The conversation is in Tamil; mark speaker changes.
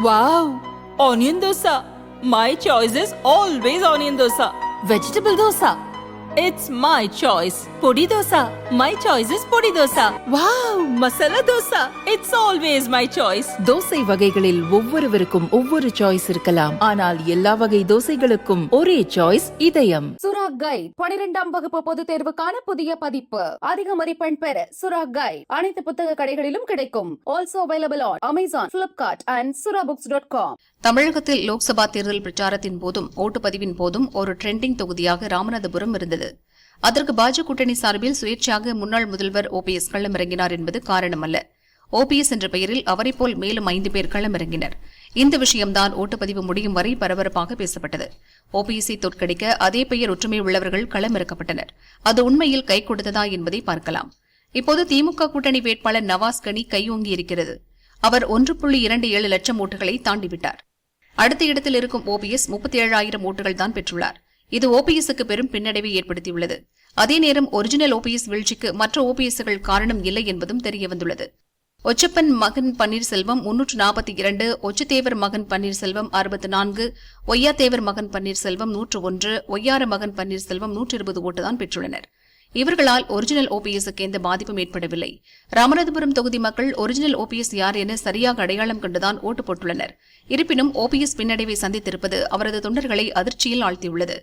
Speaker 1: Wow! Onion dosa. My choice is always onion dosa. Vegetable dosa. It's my choice. Podi dosa. My choice is podi dosa. Wow! Masala dosa. It's always my choice.
Speaker 2: Dosa வகைகளில் ஒவ்வொருவருக்கும் ஒவ்வொரு சாய்ஸ் இருக்கலாம். ஆனால் எல்லா வகை தோசைகளுக்கும் ஒரே சாய்ஸ் இதயம்.
Speaker 3: சுரா கைட் பனிரெண்டாம் வகுப்பு பொதுத் தேர்வுக்கான புதிய பதிப்பு. அதிக மதிப்பெண் பெற சுரா கைட் அனைத்து புத்தக கடைகளிலும் கிடைக்கும். Also available on Amazon Flipkart and Sura books dot com
Speaker 4: தமிழகத்தில் லோக்சபா தேர்தல் பிரச்சாரத்தின் போதும் ஓட்டுப்பதிவின் போதும் ஒரு ட்ரெண்டிங் தொகுதியாக ராமநாதபுரம் இருந்தது. அதற்கு பாஜக கூட்டணி சார்பில் சுயேட்சையாக முன்னாள் முதல்வர் ஓபிஎஸ் களமிறங்கினார் என்பது காரணமல்ல. ஓபிஎஸ் என்ற பெயரில் அவரை போல் மேலும் ஐந்து பேர் களமிறங்கினர். இந்த விஷயம்தான் ஓட்டுப்பதிவு முடியும் வரை பரபரப்பாக பேசப்பட்டது. ஓபிஎஸ்ஐ தோற்கடிக்க அதே பெயர் ஒற்றுமை உள்ளவர்கள் களமிறக்கப்பட்டனர். அது உண்மையில் கை கொடுத்ததா என்பதை பார்க்கலாம். இப்போது திமுக கூட்டணி வேட்பாளர் நவாஸ் கனி கையோங்கி இருக்கிறது அவர் ஒன்று புள்ளி இரண்டு ஏழு லட்சம் ஓட்டுகளை தாண்டிவிட்டார். அடுத்த இடத்தில் இருக்கும் ஓபிஎஸ் முப்பத்தி ஏழாயிரம் ஓட்டுகள் தான் பெற்றுள்ளார். இது ஓபிஎஸ்க்கு பெரும் பின்னடைவை ஏற்படுத்தியுள்ளது. அதே நேரம் ஒரிஜினல் ஓபிஎஸ் வீழ்ச்சிக்கு மற்ற ஓபிஎஸ்கள் காரணம் இல்லை என்பதும் தெரியவந்துள்ளது. ஒச்சப்பன் மகன் பன்னீர்செல்வம் முன்னூற்று நாற்பத்தி இரண்டு ஒச்சத்தேவர் மகன் பன்னீர்செல்வம் அறுபத்தி நான்கு ஒய்யாத்தேவர் மகன் பன்னீர்செல்வம் நூற்று ஒன்று ஒய்யார மகன் பன்னீர்செல்வம் நூற்று இருபது ஓட்டுதான் பெற்றுள்ளனர். இவர்களால் ஒரிஜினல் ஓபிஎஸ்க்கு எந்த பாதிப்பும் ஏற்படவில்லை. ராமநாதபுரம் தொகுதி மக்கள் ஒரிஜினல் ஓபிஎஸ் யார் என சரியாக அடையாளம் கண்டுதான் ஓட்டு போட்டுள்ளனர். இருப்பினும் ஓபிஎஸ் பின்னடைவை சந்தித்திருப்பது அவரது தொண்டர்களை அதிர்ச்சியில் ஆழ்த்தியுள்ளது.